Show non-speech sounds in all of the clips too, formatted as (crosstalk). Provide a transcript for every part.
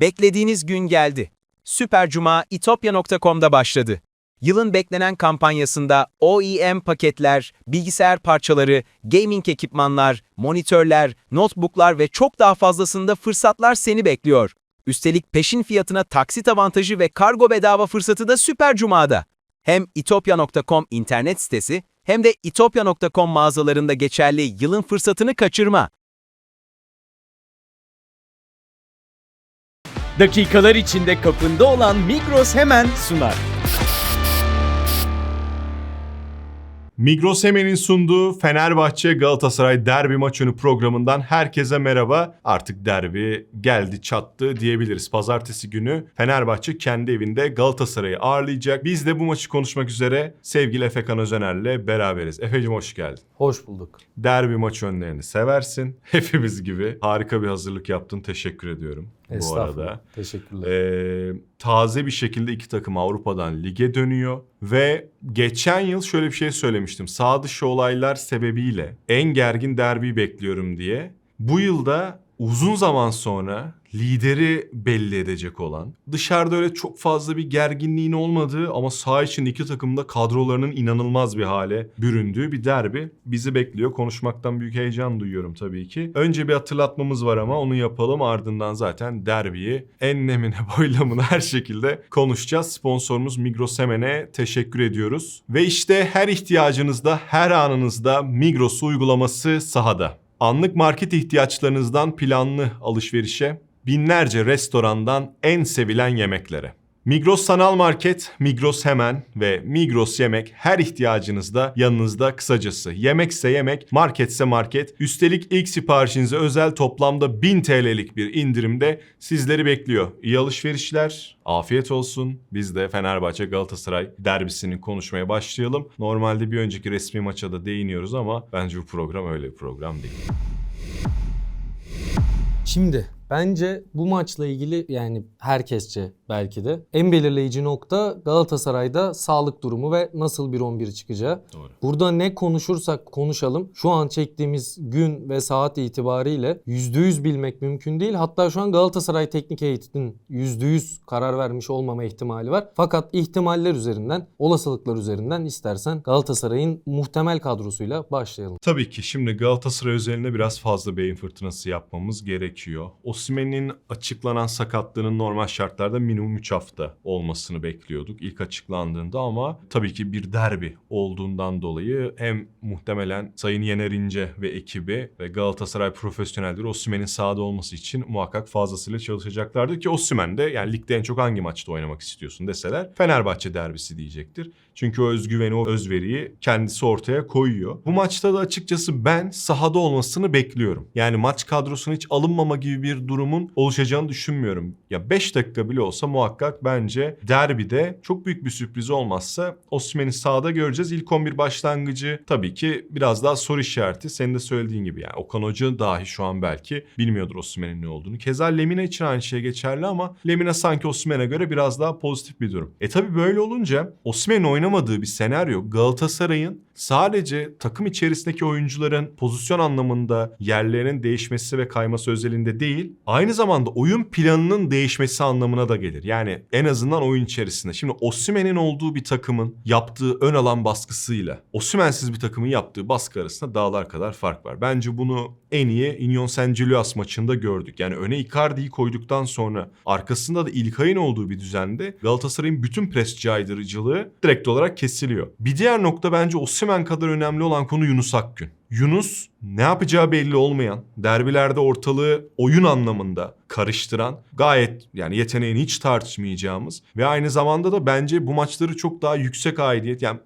Beklediğiniz gün geldi. Süper Cuma itopya.com'da başladı. Yılın beklenen kampanyasında OEM paketler, bilgisayar parçaları, gaming ekipmanlar, monitörler, notebooklar ve çok daha fazlasında fırsatlar seni bekliyor. Üstelik peşin fiyatına taksit avantajı ve kargo bedava fırsatı da Süper Cuma'da. Hem itopya.com internet sitesi hem de itopya.com mağazalarında geçerli yılın fırsatını kaçırma. Dakikalar içinde kapında olan Migros hemen sunar. Migros Hemen'in sunduğu Fenerbahçe Galatasaray derbi maçını programından herkese merhaba. Artık derbi geldi çattı diyebiliriz. Pazartesi günü Fenerbahçe kendi evinde Galatasaray'ı ağırlayacak. Biz de bu maçı konuşmak üzere sevgili Efekan Özener'le beraberiz. Efe'cim hoş geldin. Hoş bulduk. Derbi maç önlerini seversin. (laughs) Hepimiz gibi. Harika bir hazırlık yaptın. Teşekkür ediyorum bu arada. Teşekkürler. Ee, taze bir şekilde iki takım Avrupa'dan lige dönüyor ve geçen yıl şöyle bir şey söylemiştim. Sağ dışı olaylar sebebiyle en gergin derbi bekliyorum diye. Bu yılda uzun zaman sonra lideri belli edecek olan, dışarıda öyle çok fazla bir gerginliğin olmadığı ama saha için iki takımda kadrolarının inanılmaz bir hale büründüğü bir derbi bizi bekliyor. Konuşmaktan büyük heyecan duyuyorum tabii ki. Önce bir hatırlatmamız var ama onu yapalım ardından zaten derbiyi enlemine (laughs) boylamına her şekilde konuşacağız. Sponsorumuz Migros Hemen'e teşekkür ediyoruz. Ve işte her ihtiyacınızda, her anınızda Migros uygulaması sahada. Anlık market ihtiyaçlarınızdan planlı alışverişe, binlerce restorandan en sevilen yemeklere. Migros Sanal Market, Migros Hemen ve Migros Yemek her ihtiyacınızda yanınızda kısacası. Yemekse yemek, marketse market. Üstelik ilk siparişinize özel toplamda 1000 TL'lik bir indirimde sizleri bekliyor. İyi alışverişler, afiyet olsun. Biz de Fenerbahçe Galatasaray derbisini konuşmaya başlayalım. Normalde bir önceki resmi maça da değiniyoruz ama bence bu program öyle bir program değil. Şimdi bence bu maçla ilgili yani herkesçe belki de en belirleyici nokta Galatasaray'da sağlık durumu ve nasıl bir 11 çıkacağı. Doğru. Burada ne konuşursak konuşalım şu an çektiğimiz gün ve saat itibariyle %100 bilmek mümkün değil. Hatta şu an Galatasaray teknik heyetinin %100 karar vermiş olmama ihtimali var. Fakat ihtimaller üzerinden, olasılıklar üzerinden istersen Galatasaray'ın muhtemel kadrosuyla başlayalım. Tabii ki şimdi Galatasaray özelinde biraz fazla beyin fırtınası yapmamız gerekiyor. Osimhen'in açıklanan sakatlığının normal şartlarda minimum 3 hafta olmasını bekliyorduk ilk açıklandığında ama tabii ki bir derbi olduğundan dolayı hem muhtemelen Sayın Yener İnce ve ekibi ve Galatasaray profesyonelleri Osimhen'in sahada olması için muhakkak fazlasıyla çalışacaklardır ki Osimhen de yani ligde en çok hangi maçta oynamak istiyorsun deseler Fenerbahçe derbisi diyecektir. Çünkü o özgüveni, o özveriyi kendisi ortaya koyuyor. Bu maçta da açıkçası ben sahada olmasını bekliyorum. Yani maç kadrosuna hiç alınmama gibi bir durumun oluşacağını düşünmüyorum. Ya 5 dakika bile olsa muhakkak bence derbide çok büyük bir sürpriz olmazsa Osimhen'i sahada göreceğiz. İlk 11 başlangıcı tabii ki biraz daha soru işareti. Senin de söylediğin gibi yani Okan Hoca dahi şu an belki bilmiyordur Osimhen'in ne olduğunu. Keza Lemina için aynı şey geçerli ama Lemina sanki Osimhen'e göre biraz daha pozitif bir durum. E tabii böyle olunca Osimhen'in oynamadığı bir senaryo Galatasaray'ın sadece takım içerisindeki oyuncuların pozisyon anlamında yerlerinin değişmesi ve kayması özelinde değil, aynı zamanda oyun planının değişmesi anlamına da gelir. Yani en azından oyun içerisinde. Şimdi Osimhen'in olduğu bir takımın yaptığı ön alan baskısıyla Osimhen'siz bir takımın yaptığı baskı arasında dağlar kadar fark var. Bence bunu en iyi Union Saint Gilloas maçında gördük. Yani öne Icardi'yi koyduktan sonra arkasında da İlkay'ın olduğu bir düzende Galatasaray'ın bütün pres caydırıcılığı direkt olarak kesiliyor. Bir diğer nokta bence Osimhen kadar önemli olan konu Yunus Akgün. Yunus ne yapacağı belli olmayan, derbilerde ortalığı oyun anlamında karıştıran, gayet yani yeteneğini hiç tartışmayacağımız ve aynı zamanda da bence bu maçları çok daha yüksek aidiyet yani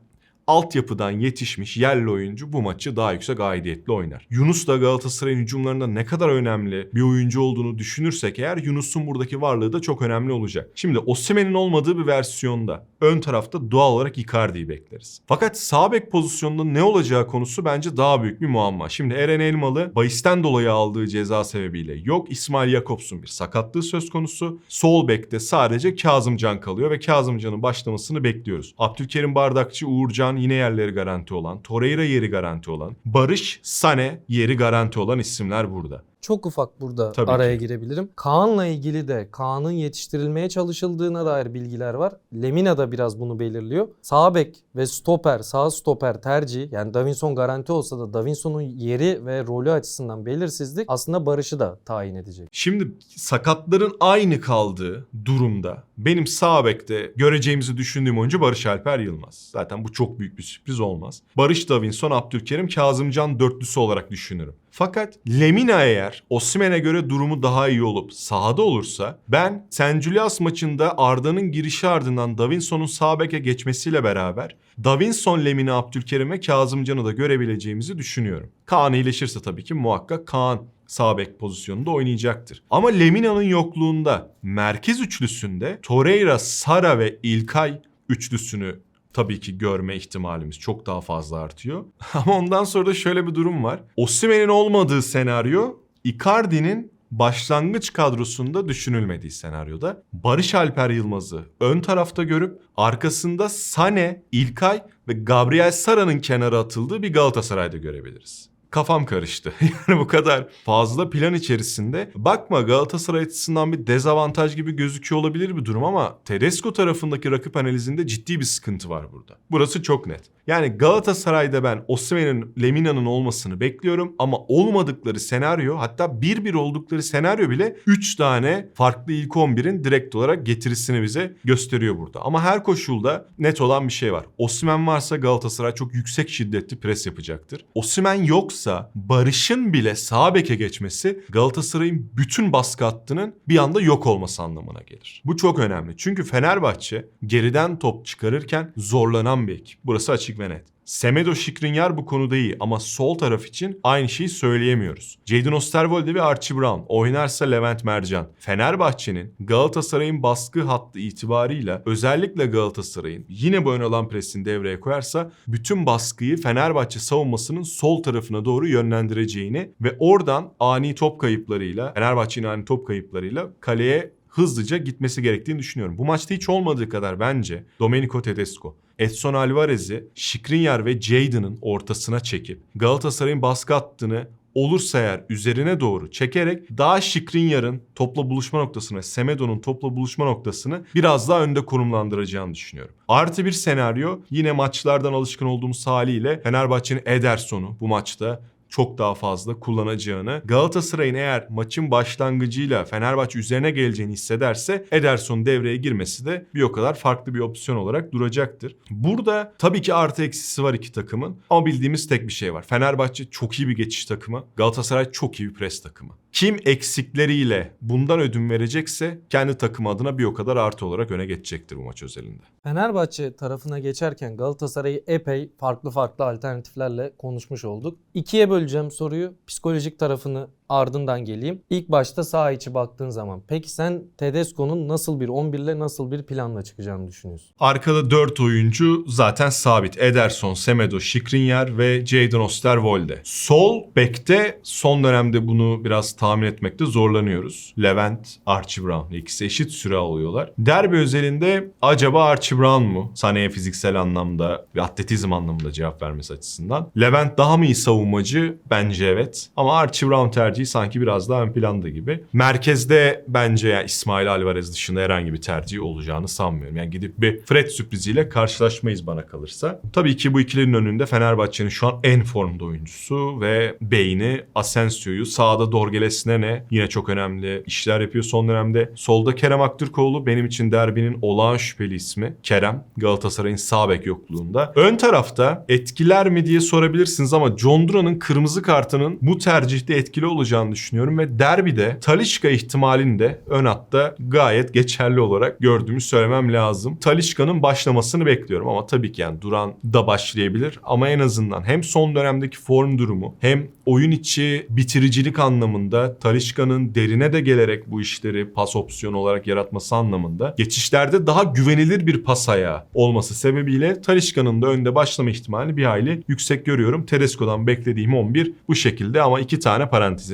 altyapıdan yetişmiş yerli oyuncu bu maçı daha yüksek aidiyetli oynar. Yunus da Galatasaray'ın hücumlarında ne kadar önemli bir oyuncu olduğunu düşünürsek eğer Yunus'un buradaki varlığı da çok önemli olacak. Şimdi Osimhen'in olmadığı bir versiyonda ön tarafta doğal olarak Icardi'yi bekleriz. Fakat sağ bek pozisyonunda ne olacağı konusu bence daha büyük bir muamma. Şimdi Eren Elmalı bahisten dolayı aldığı ceza sebebiyle yok. İsmail Jakobs'un bir sakatlığı söz konusu. Sol bekte sadece Kazımcan kalıyor ve Kazımcan'ın başlamasını bekliyoruz. Abdülkerim Bardakçı, Uğurcan yine yerleri garanti olan, Torreira yeri garanti olan, Barış, Sane yeri garanti olan isimler burada. Çok ufak burada Tabii araya ki. girebilirim. Kaan'la ilgili de Kaan'ın yetiştirilmeye çalışıldığına dair bilgiler var. Lemina da biraz bunu belirliyor. Sağ bek ve stoper, sağ stoper tercihi yani Davinson garanti olsa da Davinson'un yeri ve rolü açısından belirsizlik aslında Barış'ı da tayin edecek. Şimdi sakatların aynı kaldığı durumda benim sağ bekte göreceğimizi düşündüğüm oyuncu Barış Alper Yılmaz. Zaten bu çok büyük bir sürpriz olmaz. Barış Davinson, Abdülkerim, Kazımcan dörtlüsü olarak düşünürüm. Fakat Lemina eğer Osimhen'e göre durumu daha iyi olup sahada olursa ben St. Julius maçında Arda'nın girişi ardından Davinson'un sağ beke geçmesiyle beraber Davinson, Lemina, Abdülkerim ve Kazımcan'ı da görebileceğimizi düşünüyorum. Kaan iyileşirse tabii ki muhakkak Kaan sağ bek pozisyonunda oynayacaktır. Ama Lemina'nın yokluğunda merkez üçlüsünde Torreira, Sara ve İlkay üçlüsünü tabii ki görme ihtimalimiz çok daha fazla artıyor. (laughs) Ama ondan sonra da şöyle bir durum var. Osimhen'in olmadığı senaryo Icardi'nin başlangıç kadrosunda düşünülmediği senaryoda Barış Alper Yılmaz'ı ön tarafta görüp arkasında Sane, İlkay ve Gabriel Sara'nın kenara atıldığı bir Galatasaray'da görebiliriz. Kafam karıştı. (laughs) Yani bu kadar fazla plan içerisinde. Bakma Galatasaray açısından bir dezavantaj gibi gözüküyor olabilir bir durum ama Tedesco tarafındaki rakip analizinde ciddi bir sıkıntı var burada. Burası çok net. Yani Galatasaray'da ben Osimhen'in, Lemina'nın olmasını bekliyorum ama olmadıkları senaryo hatta 1-1 oldukları senaryo bile 3 tane farklı ilk 11'in direkt olarak getirisini bize gösteriyor burada. Ama her koşulda net olan bir şey var. Osimhen varsa Galatasaray çok yüksek şiddetli pres yapacaktır. Osimhen yoksa Barış'ın bile sağ beke geçmesi Galatasaray'ın bütün baskı hattının bir anda yok olması anlamına gelir. Bu çok önemli. Çünkü Fenerbahçe geriden top çıkarırken zorlanan bir ekip. Burası açık ve net. Semedo Şikrinyar bu konuda iyi ama sol taraf için aynı şeyi söyleyemiyoruz. Jadon Osterwolde ve Archie Brown oynarsa Levent Mercan. Fenerbahçe'nin Galatasaray'ın baskı hattı itibarıyla özellikle Galatasaray'ın yine bu ön alan presini devreye koyarsa bütün baskıyı Fenerbahçe savunmasının sol tarafına doğru yönlendireceğini ve oradan ani top kayıplarıyla Fenerbahçe'nin ani top kayıplarıyla kaleye hızlıca gitmesi gerektiğini düşünüyorum. Bu maçta hiç olmadığı kadar bence Domenico Tedesco Edson Alvarez'i Skriniar ve Jadon'ın ortasına çekip Galatasaray'ın baskı hattını olursa eğer üzerine doğru çekerek daha Skriniar'ın topla buluşma noktasını Semedo'nun topla buluşma noktasını biraz daha önde konumlandıracağını düşünüyorum. Artı bir senaryo yine maçlardan alışkın olduğumuz haliyle Fenerbahçe'nin Ederson'u bu maçta çok daha fazla kullanacağını, Galatasaray'ın eğer maçın başlangıcıyla Fenerbahçe üzerine geleceğini hissederse Ederson devreye girmesi de bir o kadar farklı bir opsiyon olarak duracaktır. Burada tabii ki artı eksisi var iki takımın ama bildiğimiz tek bir şey var. Fenerbahçe çok iyi bir geçiş takımı, Galatasaray çok iyi bir pres takımı. Kim eksikleriyle bundan ödün verecekse kendi takımı adına bir o kadar artı olarak öne geçecektir bu maç özelinde. Fenerbahçe tarafına geçerken Galatasaray'ı epey farklı farklı alternatiflerle konuşmuş olduk. İkiye böleceğim soruyu. Psikolojik tarafını ardından geleyim. İlk başta sağ içi baktığın zaman. Peki sen Tedesco'nun nasıl bir 11 ile nasıl bir planla çıkacağını düşünüyorsun? Arkada 4 oyuncu zaten sabit. Ederson, Semedo, Skriniar ve Jadon Osterwolde. Sol bekte son dönemde bunu biraz tahmin etmekte zorlanıyoruz. Levent, Archie Brown. İkisi eşit süre alıyorlar. Derbi özelinde acaba Archie Brown mu? Sahneye fiziksel anlamda ve atletizm anlamında cevap vermesi açısından. Levent daha mı iyi savunmacı? Bence evet. Ama Archie Brown tercihi sanki biraz daha ön planda gibi. Merkezde bence yani İsmail Alvarez dışında herhangi bir tercih olacağını sanmıyorum. Yani gidip bir Fred sürpriziyle karşılaşmayız bana kalırsa. Tabii ki bu ikilinin önünde Fenerbahçe'nin şu an en formda oyuncusu ve beyni Asensio'yu sağda Dorgeles'ine ne yine çok önemli işler yapıyor son dönemde. Solda Kerem Aktürkoğlu benim için derbinin olağan şüpheli ismi. Kerem Galatasaray'ın sağ bek yokluğunda. Ön tarafta etkiler mi diye sorabilirsiniz ama John Duran'ın kırmızı kartının bu tercihte etkili olacağını düşünüyorum ve derbide Talişka ihtimalini de ön hatta gayet geçerli olarak gördüğümü söylemem lazım. Talişka'nın başlamasını bekliyorum ama tabii ki yani Duran da başlayabilir ama en azından hem son dönemdeki form durumu hem oyun içi bitiricilik anlamında Talişka'nın derine de gelerek bu işleri pas opsiyonu olarak yaratması anlamında geçişlerde daha güvenilir bir pas ayağı olması sebebiyle Talişka'nın da önde başlama ihtimali bir hayli yüksek görüyorum. Tedesco'dan beklediğim 11 bu şekilde ama iki tane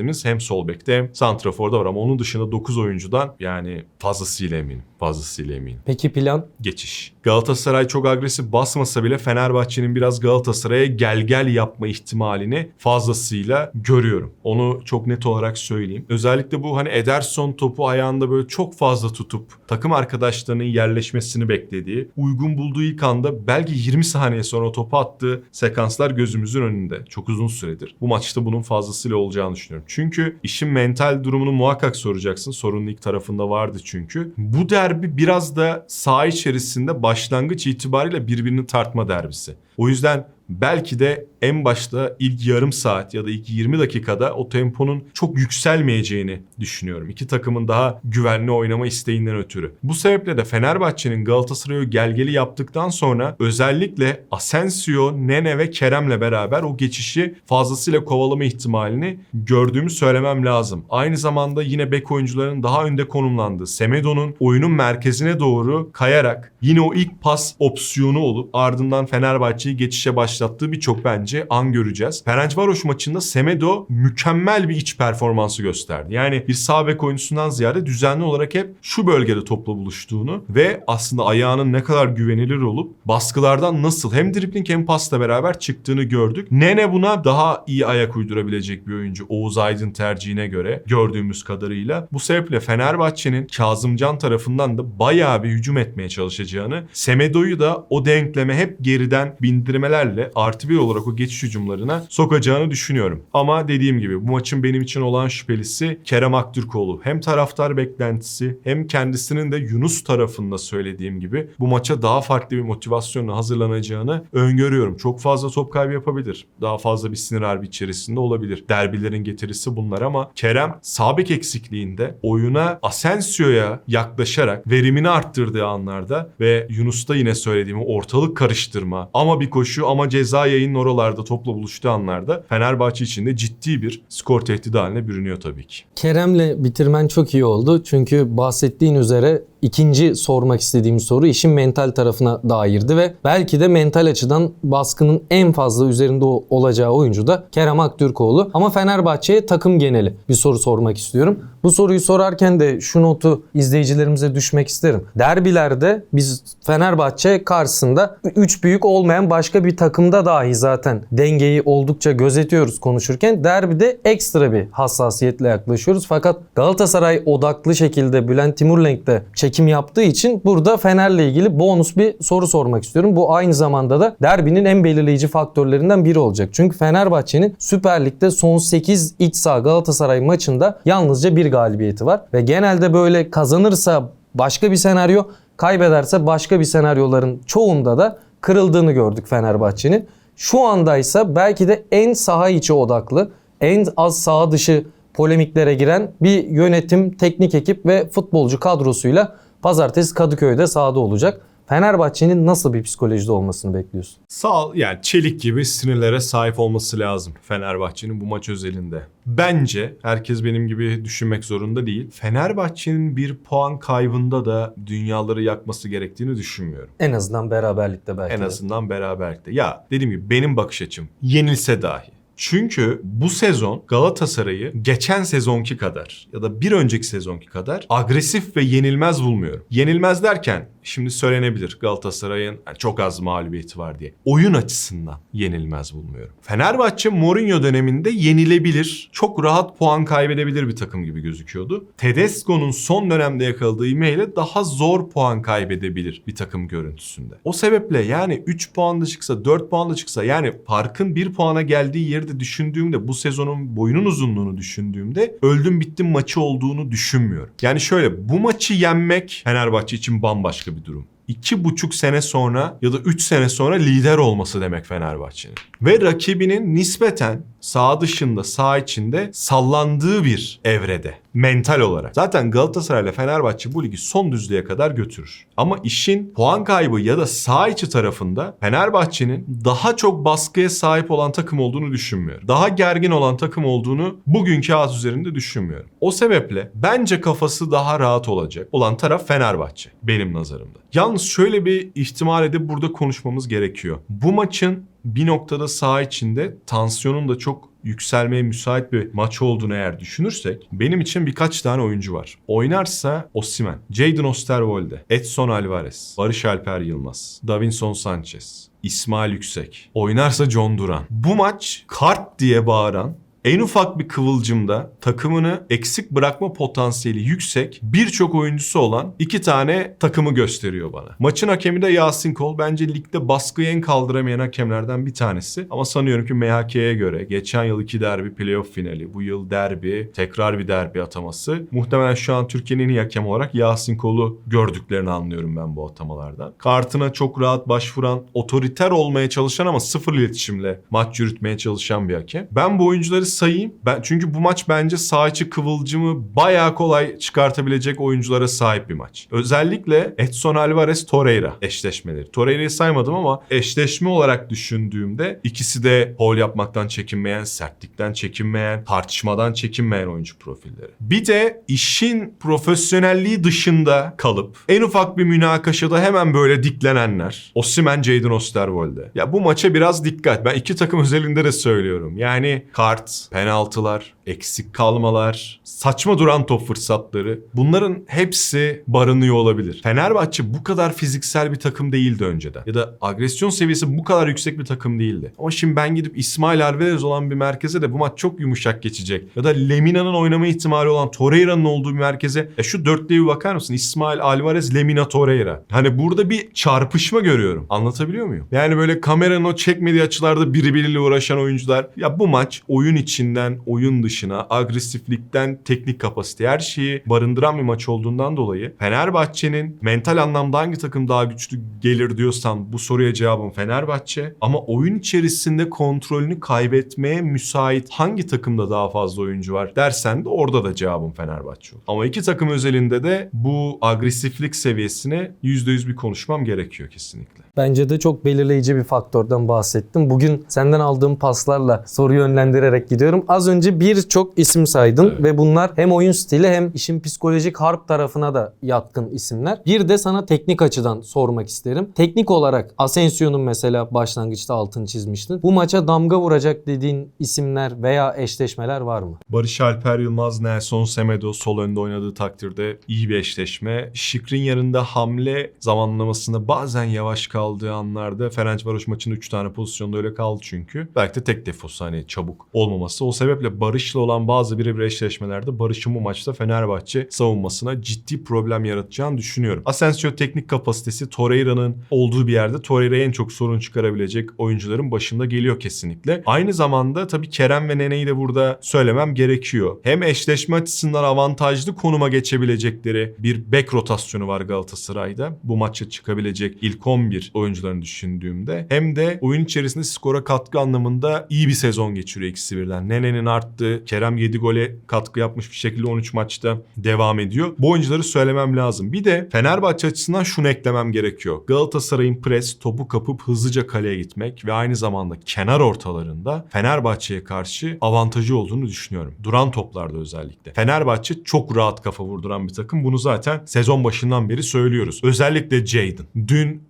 parantezimiz hem sol bekte hem santraforda var ama onun dışında 9 oyuncudan yani fazlasıyla eminim. Fazlasıyla eminim. Peki plan? Geçiş. Galatasaray çok agresif basmasa bile Fenerbahçe'nin biraz Galatasaray'a gel gel yapma ihtimalini fazlasıyla görüyorum. Onu çok net olarak söyleyeyim. Özellikle bu hani Ederson topu ayağında böyle çok fazla tutup takım arkadaşlarının yerleşmesini beklediği, uygun bulduğu ilk anda belki 20 saniye sonra topu attığı sekanslar gözümüzün önünde. Çok uzun süredir. Bu maçta bunun fazlasıyla olacağını düşünüyorum. Çünkü işin mental durumunu muhakkak soracaksın. Sorunun ilk tarafında vardı çünkü. Bu derbi biraz da saha içerisinde başlangıç itibariyle birbirini tartma derbisi. O yüzden belki de en başta ilk yarım saat ya da ilk 20 dakikada o temponun çok yükselmeyeceğini düşünüyorum. İki takımın daha güvenli oynama isteğinden ötürü. Bu sebeple de Fenerbahçe'nin Galatasaray'ı gelgeli yaptıktan sonra özellikle Asensio, Nene ve Kerem'le beraber o geçişi fazlasıyla kovalama ihtimalini gördüğümü söylemem lazım. Aynı zamanda yine bek oyuncularının daha önde konumlandığı Semedo'nun oyunun merkezine doğru kayarak yine o ilk pas opsiyonu olup ardından Fenerbahçe'yi geçişe başlattığı birçok bence an göreceğiz. Ferencvaroş maçında Semedo mükemmel bir iç performansı gösterdi. Yani bir sağ bek oyuncusundan ziyade düzenli olarak hep şu bölgede topla buluştuğunu ve aslında ayağının ne kadar güvenilir olup baskılardan nasıl hem dribling hem pasla beraber çıktığını gördük. Nene buna daha iyi ayak uydurabilecek bir oyuncu Oğuz Aydın tercihine göre gördüğümüz kadarıyla. Bu sebeple Fenerbahçe'nin Kazımcan tarafından da bayağı bir hücum etmeye çalışacağını, Semedo'yu da o denkleme hep geriden bindirmelerle artı bir olarak o geçiş hücumlarına sokacağını düşünüyorum. Ama dediğim gibi bu maçın benim için olan şüphelisi Kerem Aktürkoğlu. Hem taraftar beklentisi hem kendisinin de Yunus tarafında söylediğim gibi bu maça daha farklı bir motivasyonla hazırlanacağını öngörüyorum. Çok fazla top kaybı yapabilir. Daha fazla bir sinir harbi içerisinde olabilir. Derbilerin getirisi bunlar ama Kerem sabek eksikliğinde oyuna Asensio'ya yaklaşarak verimini arttırdığı anlarda ve Yunus'ta yine söylediğim ortalık karıştırma ama bir koşu ama ceza yayının oralarda topla buluştuğu anlarda Fenerbahçe için de ciddi bir skor tehdidi haline bürünüyor tabii ki. Kerem'le bitirmen çok iyi oldu. Çünkü bahsettiğin üzere ikinci sormak istediğim soru işin mental tarafına dairdi ve belki de mental açıdan baskının en fazla üzerinde olacağı oyuncu da Kerem Aktürkoğlu. Ama Fenerbahçe'ye takım geneli bir soru sormak istiyorum. Bu soruyu sorarken de şu notu izleyicilerimize düşmek isterim. Derbilerde biz Fenerbahçe karşısında üç büyük olmayan başka bir takımda dahi zaten dengeyi oldukça gözetiyoruz konuşurken. Derbide ekstra bir hassasiyetle yaklaşıyoruz. Fakat Galatasaray odaklı şekilde Bülent Timurlenk de çekim yaptığı için burada Fener'le ilgili bonus bir soru sormak istiyorum. Bu aynı zamanda da derbinin en belirleyici faktörlerinden biri olacak. Çünkü Fenerbahçe'nin Süper Lig'de son 8 iç saha Galatasaray maçında yalnızca bir galibiyeti var. Ve genelde böyle kazanırsa başka bir senaryo, kaybederse başka bir senaryoların çoğunda da kırıldığını gördük Fenerbahçe'nin. Şu andaysa belki de en saha içi odaklı, en az saha dışı polemiklere giren bir yönetim, teknik ekip ve futbolcu kadrosuyla pazartesi Kadıköy'de sahada olacak. Fenerbahçe'nin nasıl bir psikolojide olmasını bekliyorsun? Sağ yani çelik gibi sinirlere sahip olması lazım Fenerbahçe'nin bu maç özelinde. Bence herkes benim gibi düşünmek zorunda değil. Fenerbahçe'nin bir puan kaybında da dünyaları yakması gerektiğini düşünmüyorum. En azından beraberlikte belki En de. azından beraberlikte. Ya dediğim gibi benim bakış açım yenilse dahi. Çünkü bu sezon Galatasaray'ı geçen sezonki kadar ya da bir önceki sezonki kadar agresif ve yenilmez bulmuyorum. Yenilmez derken şimdi söylenebilir Galatasaray'ın çok az mağlubiyeti var diye. Oyun açısından yenilmez bulmuyorum. Fenerbahçe Mourinho döneminde yenilebilir, çok rahat puan kaybedebilir bir takım gibi gözüküyordu. Tedesco'nun son dönemde yakaladığı ivmeyle daha zor puan kaybedebilir bir takım görüntüsünde. O sebeple yani 3 puan da çıksa 4 puan da çıksa yani parkın 1 puana geldiği de düşündüğümde bu sezonun boyunun uzunluğunu düşündüğümde öldüm bittim maçı olduğunu düşünmüyorum. Yani şöyle bu maçı yenmek Fenerbahçe için bambaşka bir durum. İki buçuk sene sonra ya da üç sene sonra lider olması demek Fenerbahçe'nin. Ve rakibinin nispeten sağ dışında sağ içinde sallandığı bir evrede mental olarak. Zaten Galatasaray ile Fenerbahçe bu ligi son düzlüğe kadar götürür. Ama işin puan kaybı ya da sağ içi tarafında Fenerbahçe'nin daha çok baskıya sahip olan takım olduğunu düşünmüyorum. Daha gergin olan takım olduğunu bugünkü ağız üzerinde düşünmüyorum. O sebeple bence kafası daha rahat olacak olan taraf Fenerbahçe benim nazarımda. Yalnız şöyle bir ihtimal edip burada konuşmamız gerekiyor. Bu maçın bir noktada sağ içinde tansiyonun da çok yükselmeye müsait bir maç olduğunu eğer düşünürsek benim için birkaç tane oyuncu var. Oynarsa Osimhen, Jadon Osterwolde, Edson Alvarez, Barış Alper Yılmaz, Davinson Sanchez, İsmail Yüksek. Oynarsa John Duran. Bu maç kart diye bağıran en ufak bir kıvılcımda takımını eksik bırakma potansiyeli yüksek birçok oyuncusu olan iki tane takımı gösteriyor bana. Maçın hakemi de Yasin Kol. Bence ligde baskıyı en kaldıramayan hakemlerden bir tanesi. Ama sanıyorum ki MHK'ye göre geçen yıl iki derbi playoff finali, bu yıl derbi, tekrar bir derbi ataması. Muhtemelen şu an Türkiye'nin hakem olarak Yasin Kol'u gördüklerini anlıyorum ben bu atamalardan. Kartına çok rahat başvuran, otoriter olmaya çalışan ama sıfır iletişimle maç yürütmeye çalışan bir hakem. Ben bu oyuncuları sayayım. Ben çünkü bu maç bence sağ içi kıvılcımı bayağı kolay çıkartabilecek oyunculara sahip bir maç. Özellikle Edson Alvarez Torreira eşleşmeleri. Torreira'yı saymadım ama eşleşme olarak düşündüğümde ikisi de gol yapmaktan çekinmeyen, sertlikten çekinmeyen, tartışmadan çekinmeyen oyuncu profilleri. Bir de işin profesyonelliği dışında kalıp en ufak bir münakaşada hemen böyle diklenenler. Osimhen, Jadon Osterwolde. Ya bu maça biraz dikkat. Ben iki takım özelinde de söylüyorum. Yani kart, penaltılar, eksik kalmalar, saçma duran top fırsatları bunların hepsi barınıyor olabilir. Fenerbahçe bu kadar fiziksel bir takım değildi önceden. Ya da agresyon seviyesi bu kadar yüksek bir takım değildi. Ama şimdi ben gidip İsmail Alvarez olan bir merkeze de bu maç çok yumuşak geçecek. Ya da Lemina'nın oynama ihtimali olan Torreira'nın olduğu bir merkeze ya şu dörtlüye bir bakar mısın? İsmail Alvarez, Lemina, Torreira. Hani burada bir çarpışma görüyorum. Anlatabiliyor muyum? Yani böyle kameranın o çekmediği açılarda birbiriyle uğraşan oyuncular. Ya bu maç oyun içinden oyun dışına, agresiflikten teknik kapasite her şeyi barındıran bir maç olduğundan dolayı Fenerbahçe'nin mental anlamda hangi takım daha güçlü gelir diyorsan bu soruya cevabım Fenerbahçe. Ama oyun içerisinde kontrolünü kaybetmeye müsait hangi takımda daha fazla oyuncu var dersen de orada da cevabım Fenerbahçe olur. Ama iki takım özelinde de bu agresiflik seviyesine %100 bir konuşmam gerekiyor kesinlikle. Bence de çok belirleyici bir faktörden bahsettim. Bugün senden aldığım paslarla soruyu yönlendirerek gidiyorum. Az önce birçok isim saydın Evet. ve bunlar hem oyun stili hem işin psikolojik harp tarafına da yatkın isimler. Bir de sana teknik açıdan sormak isterim. Teknik olarak Asensio'nun mesela başlangıçta altını çizmiştin. Bu maça damga vuracak dediğin isimler veya eşleşmeler var mı? Barış Alper Yılmaz, Nelson Semedo sol önde oynadığı takdirde iyi bir eşleşme. Şikrin yanında hamle zamanlamasında bazen yavaş kaldığı anlarda Ferencvaroş maçında 3 tane pozisyonda öyle kaldı çünkü. Belki de tek defosu hani çabuk olmaması. O sebeple Barış'la olan bazı birebir eşleşmelerde Barış'ın bu maçta Fenerbahçe savunmasına ciddi problem yaratacağını düşünüyorum. Asensio teknik kapasitesi Torreira'nın olduğu bir yerde Torreira'ya en çok sorun çıkarabilecek oyuncuların başında geliyor kesinlikle. Aynı zamanda tabii Kerem ve Nene'yi de burada söylemem gerekiyor. Hem eşleşme açısından avantajlı konuma geçebilecekleri bir bek rotasyonu var Galatasaray'da. Bu maça çıkabilecek ilk 11 oyuncularını düşündüğümde. Hem de oyun içerisinde skora katkı anlamında iyi bir sezon geçiriyor ikisi birden. Nene'nin arttığı, Kerem 7 gole katkı yapmış bir şekilde 13 maçta devam ediyor. Bu oyuncuları söylemem lazım. Bir de Fenerbahçe açısından şunu eklemem gerekiyor. Galatasaray'ın pres, topu kapıp hızlıca kaleye gitmek ve aynı zamanda kenar ortalarında Fenerbahçe'ye karşı avantajı olduğunu düşünüyorum. Duran toplarda özellikle. Fenerbahçe çok rahat kafa vurduran bir takım. Bunu zaten sezon başından beri söylüyoruz. Özellikle Jadon. Dün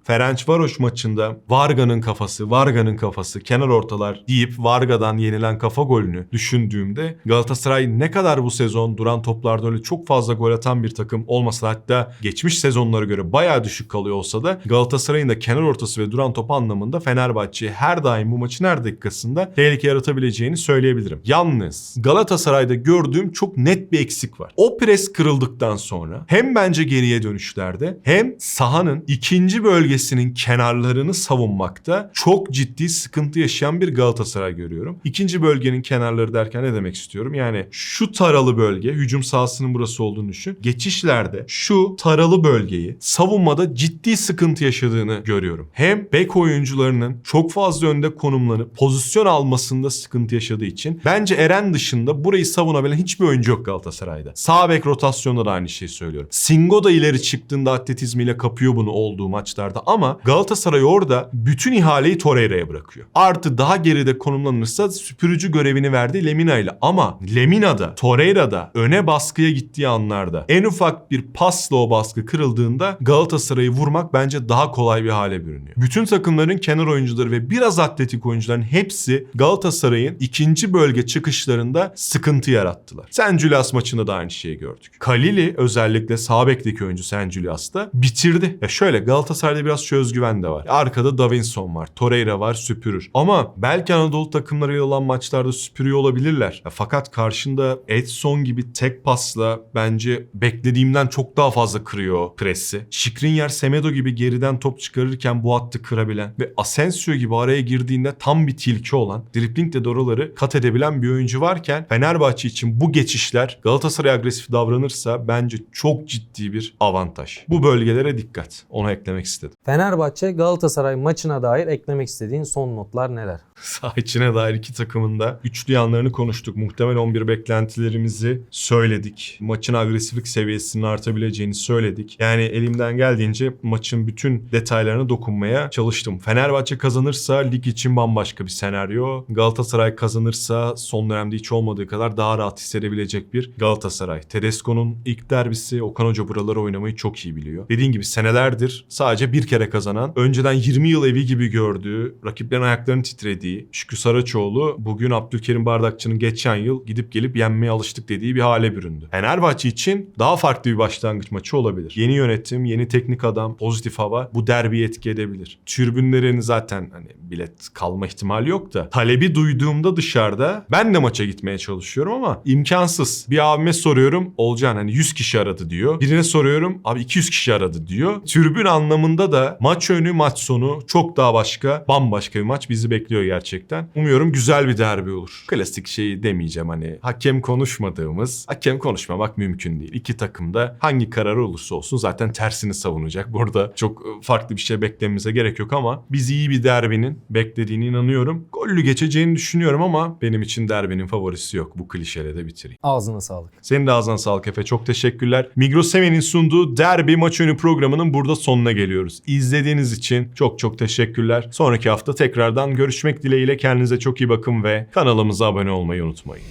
Ferencvaroş maçında Varga'nın kafası, Varga'nın kafası, kenar ortalar deyip Varga'dan yenilen kafa golünü düşündüğümde Galatasaray ne kadar bu sezon duran toplarda öyle çok fazla gol atan bir takım olmasa hatta geçmiş sezonlara göre bayağı düşük kalıyor olsa da Galatasaray'ın da kenar ortası ve duran top anlamında Fenerbahçe her daim bu maçın her dakikasında tehlike yaratabileceğini söyleyebilirim. Yalnız Galatasaray'da gördüğüm çok net bir eksik var. O pres kırıldıktan sonra hem bence geriye dönüşlerde hem sahanın ikinci bölgesinin kenarlarını savunmakta çok ciddi sıkıntı yaşayan bir Galatasaray görüyorum. İkinci bölgenin kenarları derken ne demek istiyorum? Yani şu taralı bölge, hücum sahasının burası olduğunu düşün. Geçişlerde şu taralı bölgeyi savunmada ciddi sıkıntı yaşadığını görüyorum. Hem bek oyuncularının çok fazla önde konumlanıp pozisyon almasında sıkıntı yaşadığı için bence Eren dışında burayı savunabilen hiçbir oyuncu yok Galatasaray'da. Sağ bek rotasyonda da aynı şeyi söylüyorum. Singo da ileri çıktığında atletizmiyle kapıyor bunu olduğu maçlarda ama Galatasaray orada bütün ihaleyi Torreira'ya bırakıyor. Artı daha geride konumlanırsa süpürücü görevini verdi Lemina ile. Ama Lemina'da, Torreira'da öne baskıya gittiği anlarda en ufak bir pasla o baskı kırıldığında Galatasaray'ı vurmak bence daha kolay bir hale bürünüyor. Bütün takımların kenar oyuncuları ve biraz atletik oyuncuların hepsi Galatasaray'ın ikinci bölge çıkışlarında sıkıntı yarattılar. Sen Julius maçında da aynı şeyi gördük. Kalili özellikle sağ bekteki oyuncu Sen Julius'ta bitirdi. Ya şöyle Galatasaray'da biraz şu özgüven de var. Arkada Davinson var, Torreira var, süpürür. Ama belki Anadolu takımlarıyla olan maçlarda süpürüyor olabilirler. Fakat karşında Edson gibi tek pasla bence beklediğimden çok daha fazla kırıyor presi. Skriniar, Semedo gibi geriden top çıkarırken bu hattı kırabilen ve Asensio gibi araya girdiğinde tam bir tilki olan, driplingle doğruları kat edebilen bir oyuncu varken Fenerbahçe için bu geçişler Galatasaray agresif davranırsa bence çok ciddi bir avantaj. Bu bölgelere dikkat. Onu eklemek istedim. Fenerbahçe Galatasaray maçına dair eklemek istediğin son notlar neler? Saha içine dair iki takımın da güçlü yanlarını konuştuk. Muhtemel 11 beklentilerimizi söyledik. Maçın agresiflik seviyesinin artabileceğini söyledik. Yani elimden geldiğince maçın bütün detaylarına dokunmaya çalıştım. Fenerbahçe kazanırsa lig için bambaşka bir senaryo. Galatasaray kazanırsa son dönemde hiç olmadığı kadar daha rahat hissedebilecek bir Galatasaray. Tedesco'nun ilk derbisi Okan Hoca buraları oynamayı çok iyi biliyor. Dediğim gibi senelerdir sadece bir kere kazanan, önceden 20 yıl evi gibi gördüğü, rakiplerin ayaklarının titrediği Şükrü Saraçoğlu bugün Abdülkerim Bardakçı'nın geçen yıl gidip gelip yenmeye alıştık dediği bir hale büründü. Fenerbahçe için daha farklı bir başlangıç maçı olabilir. Yeni yönetim, yeni teknik adam, pozitif hava bu derbiyi etki edebilir. Türbünlerin zaten hani bilet kalma ihtimali yok da talebi duyduğumda dışarıda ben de maça gitmeye çalışıyorum ama imkansız. Bir abime soruyorum Olcan hani 100 kişi aradı diyor. Birine soruyorum abi 200 kişi aradı diyor. Türbün anlamında da maç önü maç sonu çok daha başka bambaşka bir maç bizi bekliyor gerçekten. Umuyorum güzel bir derbi olur. Klasik şeyi demeyeceğim hani hakem konuşmadığımız hakem konuşmamak mümkün değil. İki takım da hangi karar olursa olsun zaten tersini savunacak. Burada çok e, farklı bir şey beklememize gerek yok ama biz iyi bir derbinin beklediğine inanıyorum. Gollü geçeceğini düşünüyorum ama benim için derbinin favorisi yok. Bu klişeyle de bitireyim. Ağzına sağlık. Senin de ağzına sağlık Efe. Çok teşekkürler. Migros Semen'in sunduğu Derbi Maç Önü programının burada sonuna geliyoruz. İzlediğiniz için çok çok teşekkürler. Sonraki hafta tekrardan görüşmek dileğiyle kendinize çok iyi bakın ve kanalımıza abone olmayı unutmayın.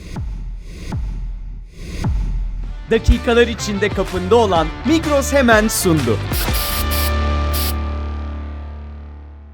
Dakikalar içinde kapında olan Migros hemen sundu.